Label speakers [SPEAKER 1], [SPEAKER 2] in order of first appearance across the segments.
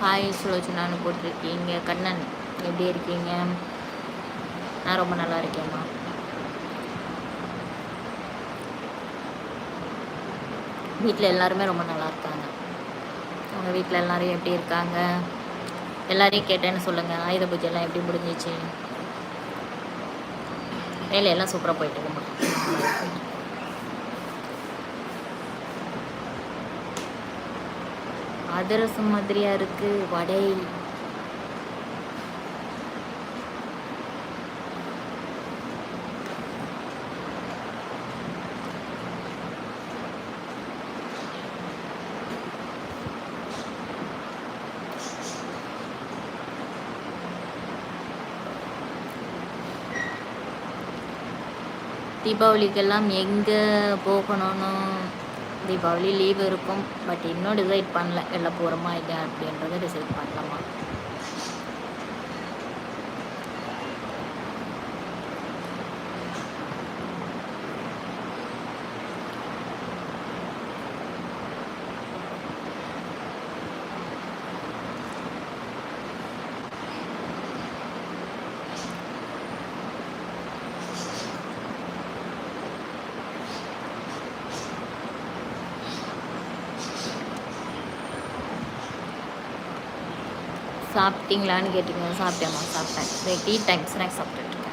[SPEAKER 1] Hi சுலோச்சனான்னு போட்டிருக்கீங்க. கண்ணன் எப்படி இருக்கீங்க? நான் ரொம்ப நல்லா இருக்கேம்மா. வீட்டில் எல்லாருமே ரொம்ப நல்லா இருக்காங்க. உங்கள் வீட்டில் எல்லாரும் எப்படி இருக்காங்க? எல்லாரையும் கேட்டேன்னு சொல்லுங்கள் ஆயுத பூஜைலாம் எப்படி முடிஞ்சிச்சு? வேலையெல்லாம் சூப்பராக போயிட்டு இருக்குமா அதிரசம் மாதிரியா இருக்கு வடை. தீபாவளிக்கெல்லாம் எங்கே போகணும்னு தீபாவளி லீவ் இருக்கும் பட் இன்னும் டிசைட் பண்ணல எல்லாம் போகிறோமா இல்லை அப்படின்றத டிசைட் பண்ணலாமா? சாப்பிட்டீங்களான்னு கேட்டிங்க சாப்பிட்டேம்மா சாப்பிட்டேன். டீ டைம் ஸ்நாக்ஸ் சாப்பிட்டேன் இருக்கேன்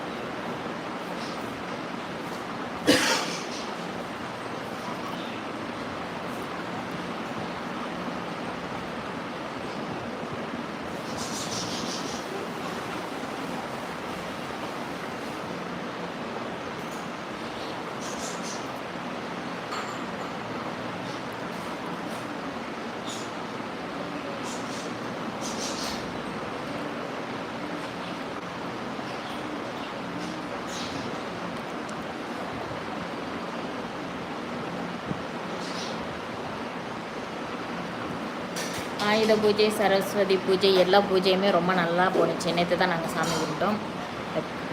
[SPEAKER 1] ஆயுத பூஜை சரஸ்வதி பூஜை எல்லா பூஜையுமே ரொம்ப நல்லா போணுச்சு. நேற்று தான் நாங்கள் சாமி கும்பிட்டோம்.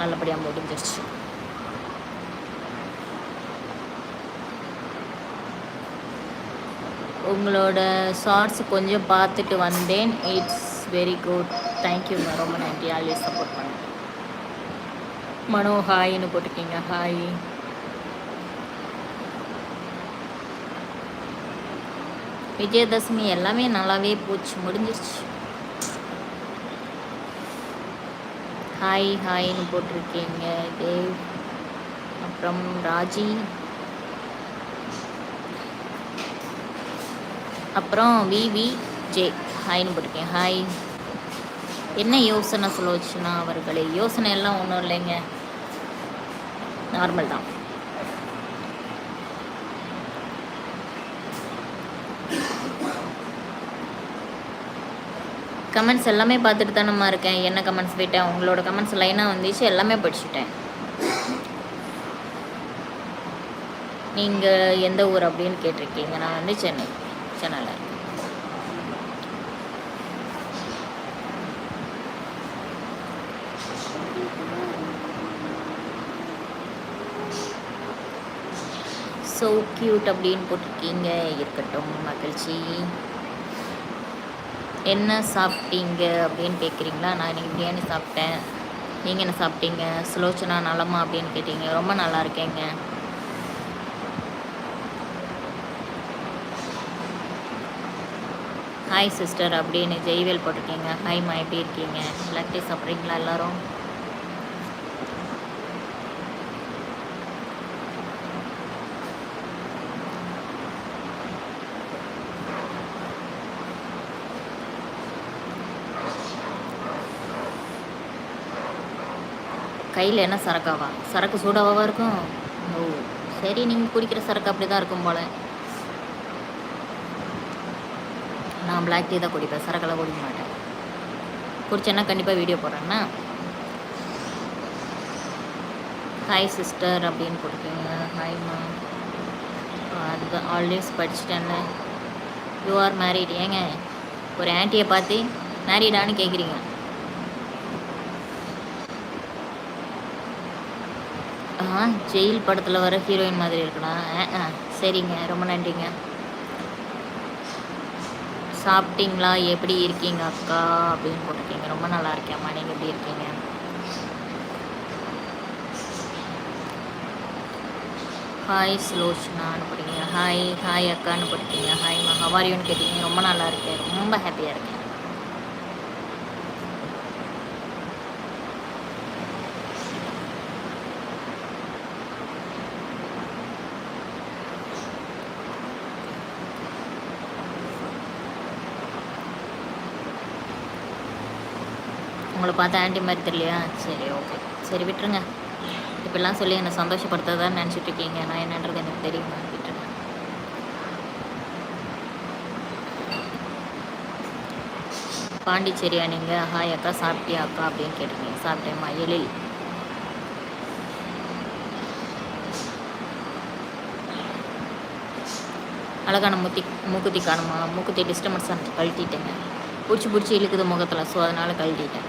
[SPEAKER 1] நல்லபடியாக முடிஞ்சிருச்சு. உங்களோட ஷார்ட்ஸ் கொஞ்சம் பார்த்துட்டு வந்தேன். இட்ஸ் வெரி குட் தேங்க்யூங்க ரொம்ப நன்றி. ஆல்வேஸ் சப்போர்ட் பண்ணுங்க. மனோ ஹாய்னு போட்டிருக்கீங்க. ஹாய் விஜயதசமி எல்லாமே நல்லாவே போச்சு முடிஞ்சிருச்சு. ஹாய் ஹாய்னு போட்டிருக்கீங்க தேவ். அப்புறம் ராஜி. அப்புறம் விவி ஜே. ஹாய்னு போட்டிருக்கேன் ஹாய் என்ன யோசனை சொல்ல வச்சுன்னா அவர்களே? யோசனை எல்லாம் ஒன்றும் இல்லைங்க. நார்மல் தான். கமெண்ட்ஸ் எல்லாமே பார்த்துட்டு தானம்மா இருக்கேன். என்ன கமெண்ட்ஸ் போயிட்டேன் உங்களோட கமெண்ட்ஸ் லைனாக வந்துச்சு. எல்லாமே படிச்சுட்டேன். நீங்கள் எந்த ஊர் அப்படின்னு கேட்டிருக்கீங்க? நான் வந்து சென்னை. சென்னையில் ஸோ க்யூட் அப்படின்னு போட்டிருக்கீங்க. இருக்கட்டும். மகிழ்ச்சி. என்ன சாப்பிட்டீங்க? அப்படின்னு கேட்குறீங்களா? நான் இன்றைக்கி பிரியாணி சாப்பிட்டேன். நீங்கள் என்ன சாப்பிட்டீங்க? சுலோச்சனா நலமா? அப்படின்னு கேட்டீங்க. ரொம்ப நல்லா இருக்கேங்க. ஹாய் சிஸ்டர் அப்படின்னு ஜெய்வேல் போட்டிருக்கீங்க. ஹாய்மா எப்படி இருக்கீங்க? எல்லாத்தையும் சாப்பிட்றீங்களா எல்லோரும்? கையில் என்ன சரக்காவா? சரக்கு சூடாவாக இருக்கும்? ஓ சரி நீங்கள் குடிக்கிற சரக்கு அப்படி தான் இருக்கும் போல். நான் பிளாக் டீ தான் குடிப்பேன். சரக்கெல்லாம் குடிக்க மாட்டேன். குடிச்சேன்னா கண்டிப்பாக வீடியோ போடுறேன்னா ஹாய் சிஸ்டர் அப்படின்னு கொடுத்தீங்க. ஹாய்மா அதுதான் ஆல்வேஸ் படிச்சுட்டேன்ல யூ ஆர் மேரீட் ஏங்க ஒரு ஆன்ட்டியை பார்த்து மேரீடான்னு கேட்குறீங்க ஜெயில் படத்தில் வர ஹீரோயின் மாதிரி இருக்கணும் ஆ சரிங்க ரொம்ப நன்றிங்க. சாப்பிட்டீங்களா? எப்படி இருக்கீங்க அக்கா? அப்படின்னு போட்டிருக்கீங்க. ரொம்ப நல்லா இருக்கேம்மா நீங்கள் எப்படி இருக்கீங்க? ஹாய் ஸ்லோஷ்னான்னு போட்டிருக்கீங்க ஹாய் ஹாய் அக்கான்னு போட்டிருக்கீங்க ஹாய்மா ஹவாரியோன்னு கேட்டிங்க. ரொம்ப நல்லா இருக்கேன். ரொம்ப ஹாப்பியாக இருக்கேன் உங்களை பார்த்தா ஆண்டி மாதிரி தெரியலையா? சரி ஓகே சரி விட்டுருங்க. இப்படிலாம் சொல்லி என்னை சந்தோஷப்படுத்ததான் நினச்சிட்டு இருக்கீங்க. நான் என்னன்றது எனக்கு தெரியுமா? விட்டுருங்க. பாண்டிச்சேரியா நீங்கள் ஹாய் அக்கா சாப்பிட்டியா அக்கா? அப்படின்னு கேட்டிருக்கீங்க. சாப்பிட்டேம்மா. எழில். அழகான முத்தி மூக்குத்தி காணுமா? மூக்குத்தி டிஸ்டர்பன்ஸ் கழட்டிட்டேங்க. பிடிச்சி பிடிச்சி இழுக்குது முகத்தில். ஸோ அதனால் கழட்டிட்டேன்.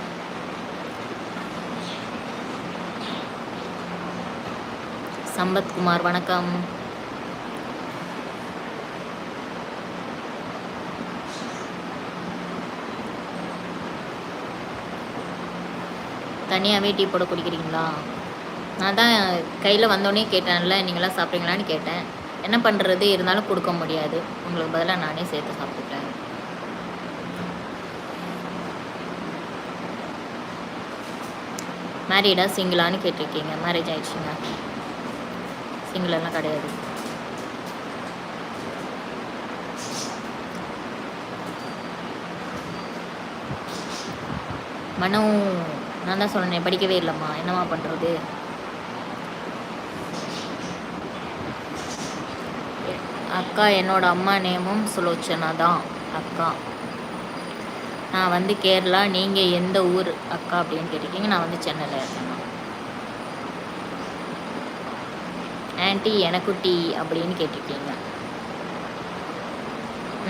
[SPEAKER 1] சம்பத்குமார் வணக்கம். தனியாகவே டீ போட குடிக்கிறீங்களா நான் தான் கையில் வந்தோடனே கேட்டேன்ல நீங்களாம் சாப்பிட்றீங்களான்னு கேட்டேன். என்ன பண்ணுறது இருந்தாலும் கொடுக்க முடியாது. உங்களுக்கு பதிலாக நானே சேர்த்து சாப்பிட்டுட்டேன். மேரீடா சிங்கிளான்னு கேட்டிருக்கீங்க. மேரேஜ் ஆயிடுச்சுங்க. சிங்கிள் எல்லாம் கிடையாது. மனு நான் தான் சொன்னேன் படிக்கவே இல்லைம்மா. என்னம்மா பண்ணுறது அக்கா என்னோட அம்மா நேமும் சுலோச்சனா தான். அக்கா. நான் வந்து கேரளா நீங்கள் எந்த ஊர் அக்கா அப்படின்னு கேட்டிருக்கீங்க. நான் வந்து சென்னையில் இருக்கேன். ஆன்ட்டி எனக்கு டீ அப்படின்னு கேட்டிருக்கீங்க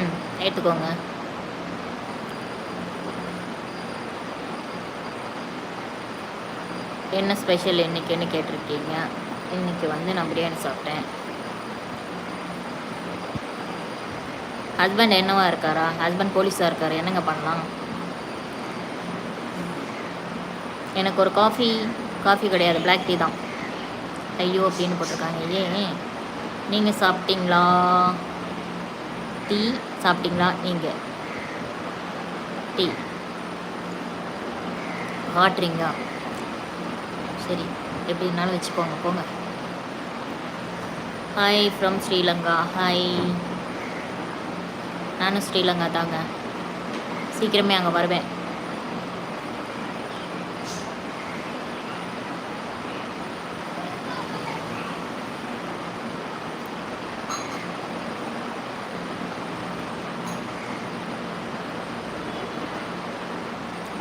[SPEAKER 1] ம் எடுத்துக்கோங்க. என்ன ஸ்பெஷல் இன்னைக்குன்னு கேட்டிருக்கீங்க? இன்னைக்கு வந்து நான் பிரியாணி சாப்பிட்டேன். ஹஸ்பண்ட் என்னவா இருக்காரா? ஹஸ்பண்ட் போலீஸாக இருக்காரு? என்னங்க பண்ணலாம்? எனக்கு ஒரு காஃபி காஃபி கிடையாது. பிளாக் டீ தான். ஐயோ அப்படின்னு போட்டிருக்காங்க. ஏன்? நீங்கள் சாப்பிட்டீங்களா? டீ சாப்பிட்டீங்களா? நீங்கள் டீ. ஹாட் சரி எப்படி இருந்தாலும் வச்சுக்கோங்க. போங்க. Hi from Sri Lanka. ஹாய் நானும் ஸ்ரீலங்கா தாங்க. சீக்கிரமே அங்கே வருவேன்.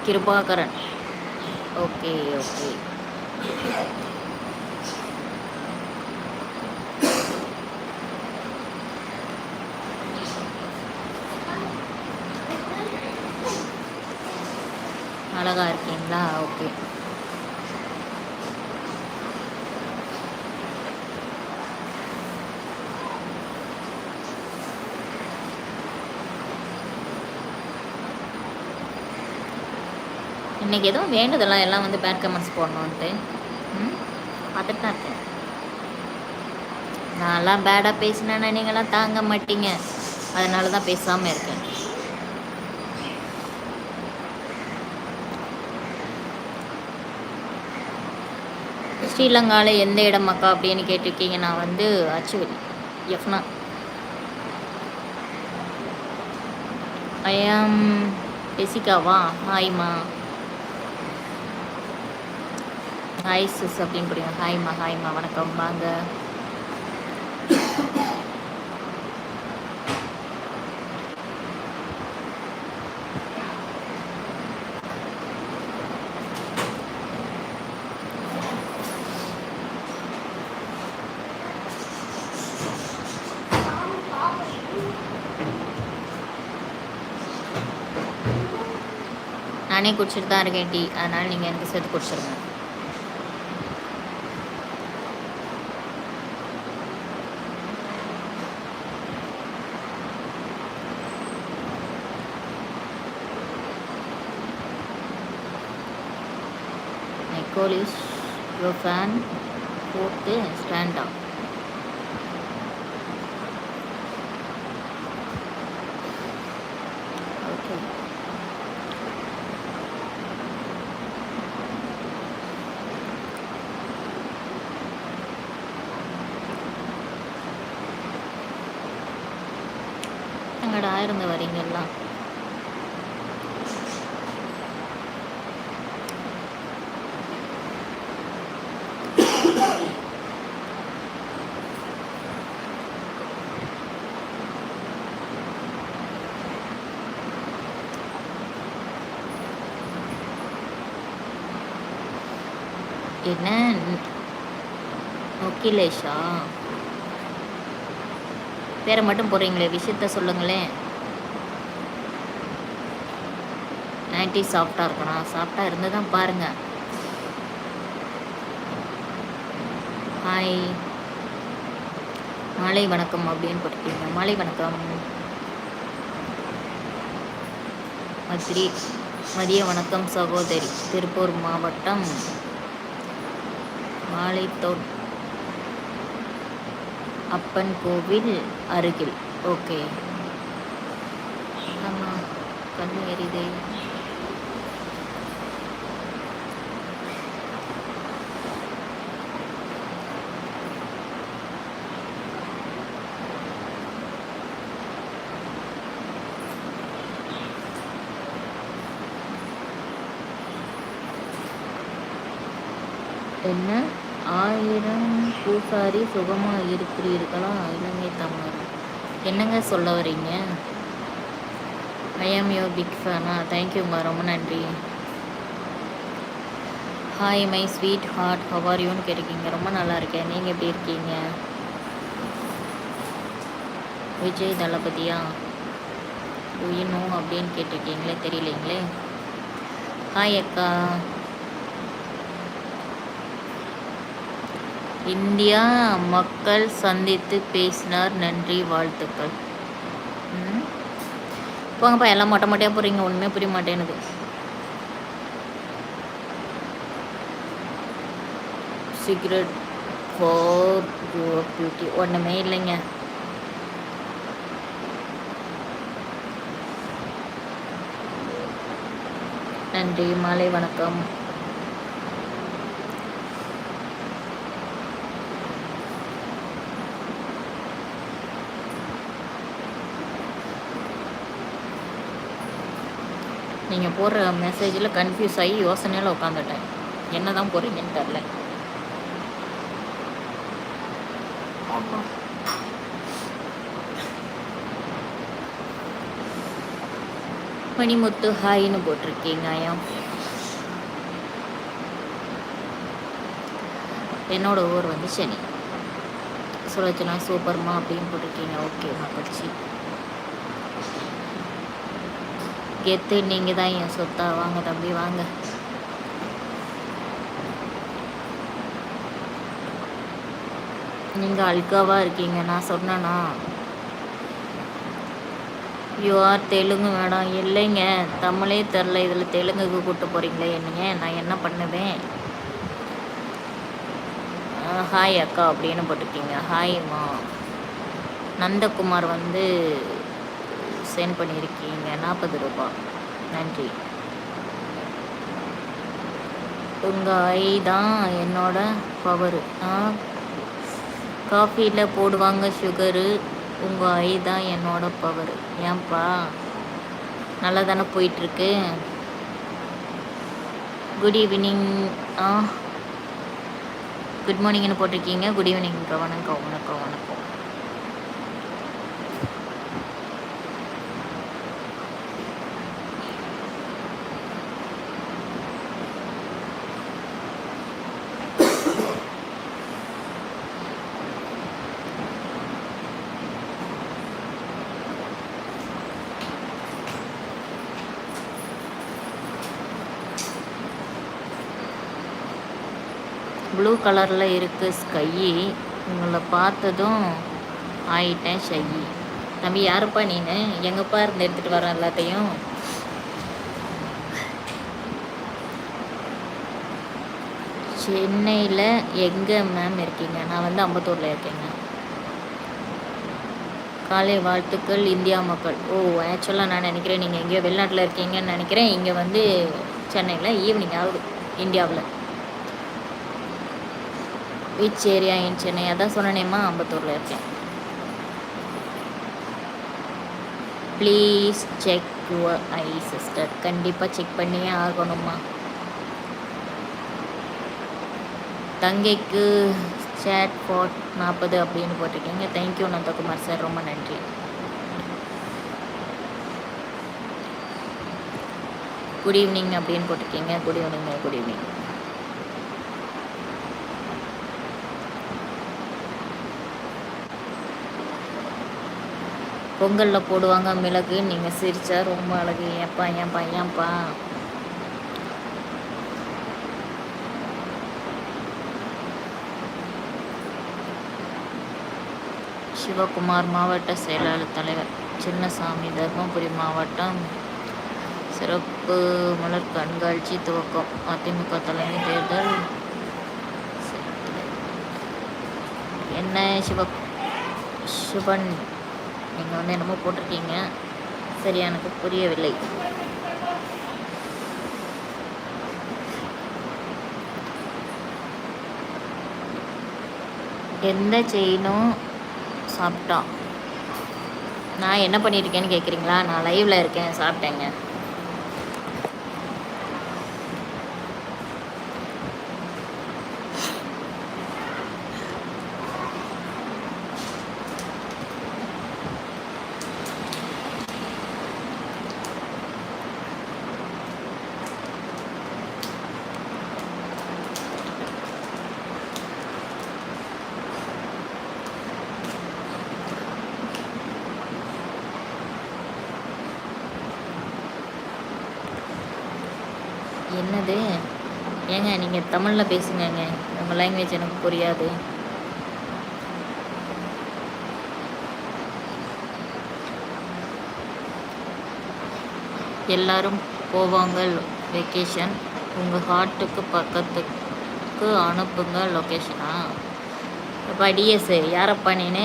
[SPEAKER 1] கிருபாகரன். Okay okay. அழகா இருக்கீங்களா? ஓகே. இன்றைக்கி எதுவும் வேண்டுதெல்லாம் எல்லாம் வந்து பேட் கமெண்ட்ஸ் போடணுன்ட்டு ம்? பார்த்துட்டு தான் இருக்கேன். நான்லாம் பேடாக பேசினேன்னா நீங்களாம் தாங்க மாட்டீங்க. அதனால தான் பேசாமல் இருக்கேன். ஸ்ரீலங்காவில் எந்த இடம் அக்கா அப்படின்னு கேட்டிருக்கீங்க? நான் வந்து அச்சுவலி எஃப்னா ஐயாம் எசிகாவா ஹாய்மா ஹாய் சிஸ் அப்படின்னு புரியும் ஹாய்மா ஹாய்மா வணக்கம். வாங்க. நானே குடிச்சிட்டு தான் இருக்கேன் டீ. அதனால் நீங்கள் எனக்கு சேர்த்து குடிச்சிருங்க. போலீஸ் கோலி யோ ஃபேன் ஃபோர்த்து ஸ்டாண்டா ஓகே எங்கடா இருந்து வரீங்கெல்லாம் என்ன? நொக்கிலேஷா பேரை மட்டும் போடுறீங்களே விஷயத்த சொல்லுங்களேன். நைன்டி சாஃப்டாக இருக்கணும். சாஃப்டாக இருந்து தான் பாருங்கள் ஹாய். மாலை வணக்கம் அப்படின்னு போட்டிருக்கீங்க. மாலை வணக்கம். மதுரி மதிய வணக்கம் சகோதரி. திருப்பூர் மாவட்டம் மாலைத்தோட் அப்பன் கோவில் அருகில். ஓகே. ஆமாம் கண்ணு எரிதே என்ன? ஆயிரம் பூசாரி சுகமாக இருக்கிறீர்களா இலங்கை தமிழ் என்னங்க சொல்ல வரீங்க? ஐ ஆம் யோர் பிக் ஃபேனா தேங்க்யூம்மா ரொம்ப நன்றி. ஹாய் மை ஸ்வீட் ஹார்ட் ஹவாரியோன்னு கேட்டிருக்கீங்க. ரொம்ப நல்லா இருக்கேன். நீங்கள் எப்படி இருக்கீங்க? விஜய் தளபதியா? உயினோ அப்படின்னு கேட்டிருக்கீங்களே தெரியலைங்களே. ஹாய் அக்கா. இந்தியா மக்கள் சந்தித்து பேசினார். நன்றி வாழ்த்துக்கள். ம். போங்கப்பா எல்லாம் மொட்டை மொட்டையாக போகிறீங்க ஒன்றுமே புரிய மாட்டேனுது சிகரெட் ஃபார் யுவர் பியூட்டி ஒன்றுமே இல்லைங்க. நன்றி மாலை வணக்கம். நீங்கள் போடுற மெசேஜில் கன்ஃபியூஸ் ஆகி யோசனையில் உட்காந்துட்டேன் என்ன தான் போடுறீங்கன்னு தெரில மணிமுத்து ஹாய்னு போட்டிருக்கீங்க ஐயா என்னோட ஊர் வந்து சென்னை சுழச்சனா சூப்பர்மா அப்படின்னு போட்டிருக்கீங்க ஓகே மகிழ்ச்சி கெத்து நீங்கள் தான் என் சொத்தா. வாங்க தம்பி வாங்க. நீங்கள் அல்காவாக இருக்கீங்க நான் சொன்னேன்னா யூ ஆர் தெலுங்கு மேடம் இல்லைங்க தமிழே தெரில இதில் தெலுங்குக்கு கூப்பிட்டு போகிறீங்களே என்னங்க நான் என்ன பண்ணுவேன்? ஹாய் அக்கா அப்படின்னு போட்டிருக்கீங்க. ஹாய்மா நந்தகுமார் வந்து சென்ட் பண்ணியிருக்கீங்க. நாற்பது ரூபாய் நன்றி. உங்கள் ஐ தான் என்னோட பவரு ஆ? காஃபியில் போடுவாங்க சுகரு உங்கள் ஐ தான் என்னோட பவரு ஏன்பா? நல்லா தானே போயிட்டுருக்கு? குட் ஈவினிங் ஆ? குட் மார்னிங்னு போட்டிருக்கீங்க. குட் ஈவினிங் வணக்கம் வணக்கம் வணக்கம். ப்ளூ கலரில் இருக்குது ஸ்கையி உங்களை பார்த்ததும் ஆயிட்டேன் ஷையி தம்பி யாருப்பா நீனு? எங்கப்பா இருந்து எடுத்துகிட்டு வரேன் எல்லாத்தையும்? சென்னையில் எங்கே மேம் இருக்கீங்க? நான் வந்து அம்பத்தூரில் இருக்கேங்க. காலை வாழ்த்துக்கள் இந்தியா மக்கள். ஓ ஆக்சுவலாக நான் நினைக்கிறேன் நீங்கள் எங்கேயோ வெளிநாட்டில் இருக்கீங்கன்னு நினைக்கிறேன். இங்கே வந்து சென்னையில் ஈவினிங் ஆகுது இந்தியாவில். விச் ஏரியா இன் சென்னை அதான் சொன்னேம்மா அம்பத்தூரில் இருக்கேன். Please check your eye sister கண்டிப்பாக செக் பண்ணியே ஆகணுமா தங்கைக்கு சேட் ஃபாட் நாற்பது அப்படின்னு போட்டிருக்கீங்க. தேங்க்யூ நந்தகுமார் சார் ரொம்ப நன்றி. குட் ஈவினிங் அப்படின்னு போட்டிருக்கீங்க. குட் ஈவினிங் குட் ஈவினிங் பொங்கலில் போடுவாங்க மிளகு. நீங்கள் சிரிச்சா ரொம்ப அழகு. ஏப்பா ஏன்ப்பா ஏன்ப்பா சிவகுமார் மாவட்ட செயலாளர் தலைவர். சின்னசாமி தர்மபுரி மாவட்டம். சிறப்பு மலர் கண்காட்சி துவக்கம். அதிமுக தலைமை தேர்தல். என்ன சிவ சிவன் நீங்கள் வந்து என்னமோ போட்டிருக்கீங்க. சரி எனக்கு புரியவில்லை. எந்த செயினும் சாப்பிட்டா நான் என்ன பண்ணியிருக்கேன்னு கேட்குறீங்களா நான் லைவில் இருக்கேன் சாப்பிட்டேங்க என்னது ஏங்க நீங்கள் தமிழில் பேசுங்கங்க. உங்கள் லாங்குவேஜ் எனக்கு புரியாது. எல்லாரும் போவாங்க வெக்கேஷன் உங்கள் ஹார்ட்டுக்கு பக்கத்துக்கு அனுப்புங்க லொக்கேஷனா அப்பா டிஎஸ் யாரப்பா நீனு?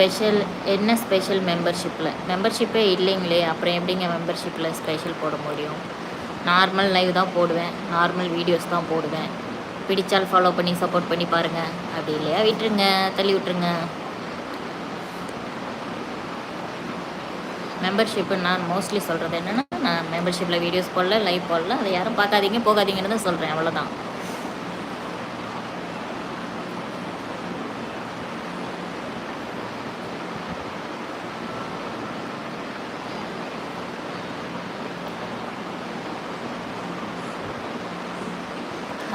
[SPEAKER 1] ஸ்பெஷல் என்ன ஸ்பெஷல் மெம்பர்ஷிப்பில் மெம்பர்ஷிப்பே இல்லைங்களே அப்புறம் எப்படிங்க மெம்பர்ஷிப்பில் ஸ்பெஷல் போட முடியும்? நார்மல் லைவ் தான் போடுவேன் நார்மல் வீடியோஸ் தான் போடுவேன். பிடிச்சால் ஃபாலோ பண்ணி சப்போர்ட் பண்ணி பாருங்கள் அப்படி இல்லையா? விட்டுருங்க தள்ளி விட்டுருங்க. மெம்பர்ஷிப்பு நான் மோஸ்ட்லி சொல்கிறது என்னென்னா நான் மெம்பர்ஷிப்பில் வீடியோஸ் போடல லைவ் போடல அதை யாரும் பார்க்காதீங்க போகாதீங்கன்னு தான் சொல்கிறேன் அவ்வளோதான்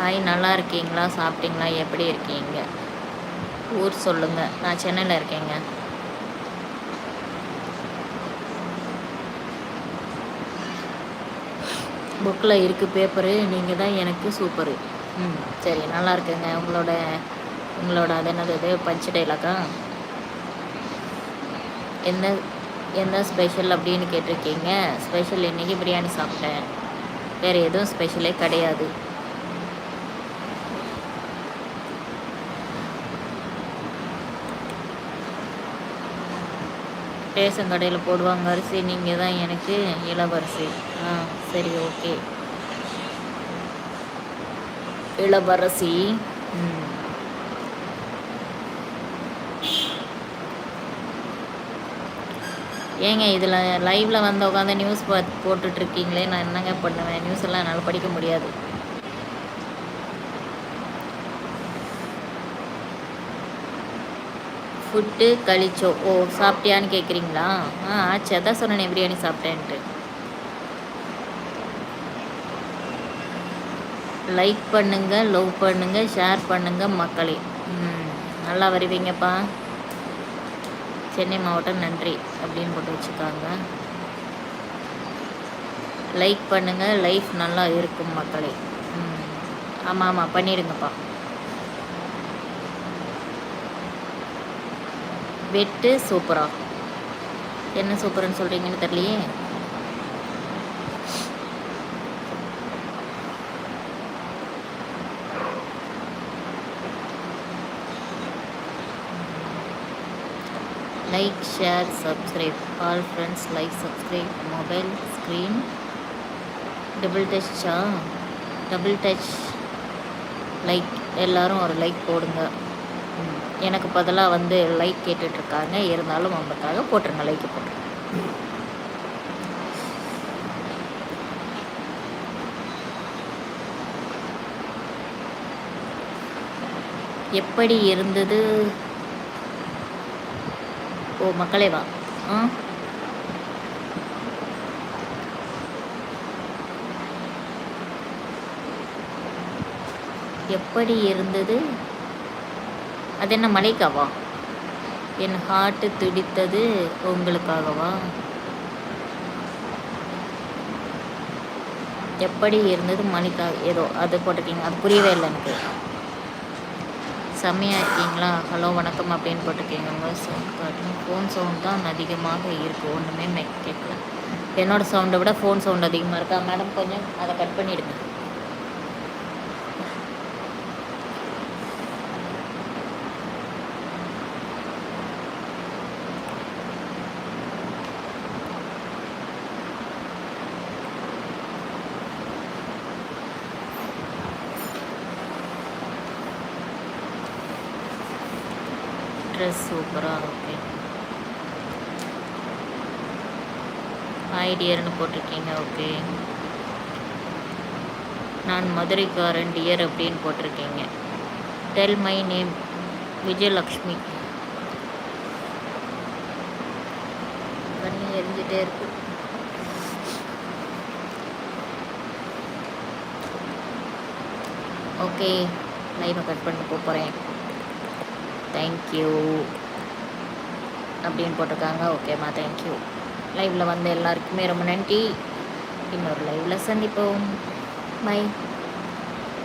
[SPEAKER 1] ஹாய் நல்லா இருக்கீங்களா? சாப்பிட்டீங்களா? எப்படி இருக்கீங்க? ஊர் சொல்லுங்கள் நான் சென்னையில் இருக்கேங்க. புக்கில் இருக்குது பேப்பரு. நீங்கள் தான் எனக்கு சூப்பரு. ம் சரி நல்லா இருக்குங்க. உங்களோட உங்களோட அது என்னது இது? பஞ்சு டைலாக்கா? என்ன என்ன ஸ்பெஷல் அப்படின்னு கேட்டிருக்கீங்க? ஸ்பெஷல் இன்றைக்கி பிரியாணி சாப்பிட்டேன். வேறு எதுவும் ஸ்பெஷலே கிடையாது. ரேஷன் கடையில் போடுவாங்க அரிசி. நீங்கள் தான் எனக்கு இளவரசி. ஆ சரி ஓகே. இளவரசி. ம். ஏங்க இதில் லைவில் வந்து உட்காந்து நியூஸ் பார்த்து போட்டுட்ருக்கீங்களே நான் என்னங்க பண்ணுவேன்? நியூஸ் எல்லாம் என்னால் படிக்க முடியாது. ஃபுட்டு கழிச்சோ ஓ சாப்பிட்டியான்னு கேட்குறீங்களா ஆ ஆச்சு. அதான் சொன்னேன் பிரியாணி சாப்பிட்டேன்ட்டு. லைக் பண்ணுங்க லவ் பண்ணுங்க ஷேர் பண்ணுங்க மக்களே. ம் நல்லா வருவீங்கப்பா. சென்னை மாவட்டம் நன்றி அப்படின்னு போட்டு வச்சுக்காங்க. லைக் பண்ணுங்க லைஃப் நல்லா இருக்கும் மக்களே. ம் ஆமாம் ஆமாம் பண்ணிடுங்கப்பா. வெட்டு சூப்பரா. என்ன சூப்பர்னு சொல்கிறீங்கன்னு தெரியலையே. Like share subscribe all friends like subscribe mobile screen double டச்சா double touch like எல்லோரும் ஒரு லைக் போடுங்க. எனக்கு பதிலாக வந்து லைக் கேட்டுட்ருக்காங்க. இருந்தாலும் அவங்களுக்காக போட்டுருங்க லைக் போட்டுருங்க எப்படி இருந்தது? ஓ மக்களே வா. ஆ? எப்படி இருந்தது? அது என்ன மலைக்காவா? என் ஹார்ட்டு துடித்தது உங்களுக்காகவா? எப்படி இருந்தது மணிக்கா ஏதோ அது போட்டிருக்கீங்க. அது புரியவே இல்லை எனக்கு. செம்மையாக இருக்கீங்களா? ஹலோ வணக்கம் அப்படின்னு போட்டிருக்கீங்க. உங்கள் சவுண்ட் காட்டணும் ஃபோன் சவுண்ட் தான் அதிகமாக இருக்குது ஒன்றுமே கேட்கல. என்னோடய சவுண்டை விட ஃபோன் சவுண்ட் அதிகமாக இருக்கா? மேடம் கொஞ்சம் அதை கட் பண்ணிவிடுங்க ட்ரெஸ் சூப்பராக ஓகே ஹாய் டியர்னு போட்டிருக்கீங்க ஓகே. நான் மதுரைக்காரன் டியர் அப்படின்னு போட்டிருக்கீங்க. Tell my name Vijayalakshmi. பண்ணி எரிஞ்சிட்டே இருக்கு. ஓகே லைவை கட் பண்ணிட்டு போகிறேன் தேங்க்யூ அப்படின்னு போட்டிருக்காங்க. ஓகேம்மா தேங்க்யூ லைவில் வந்த எல்லாருக்குமே ரொம்ப நன்றி. இன்னொரு லைவில் சந்திப்போம். பை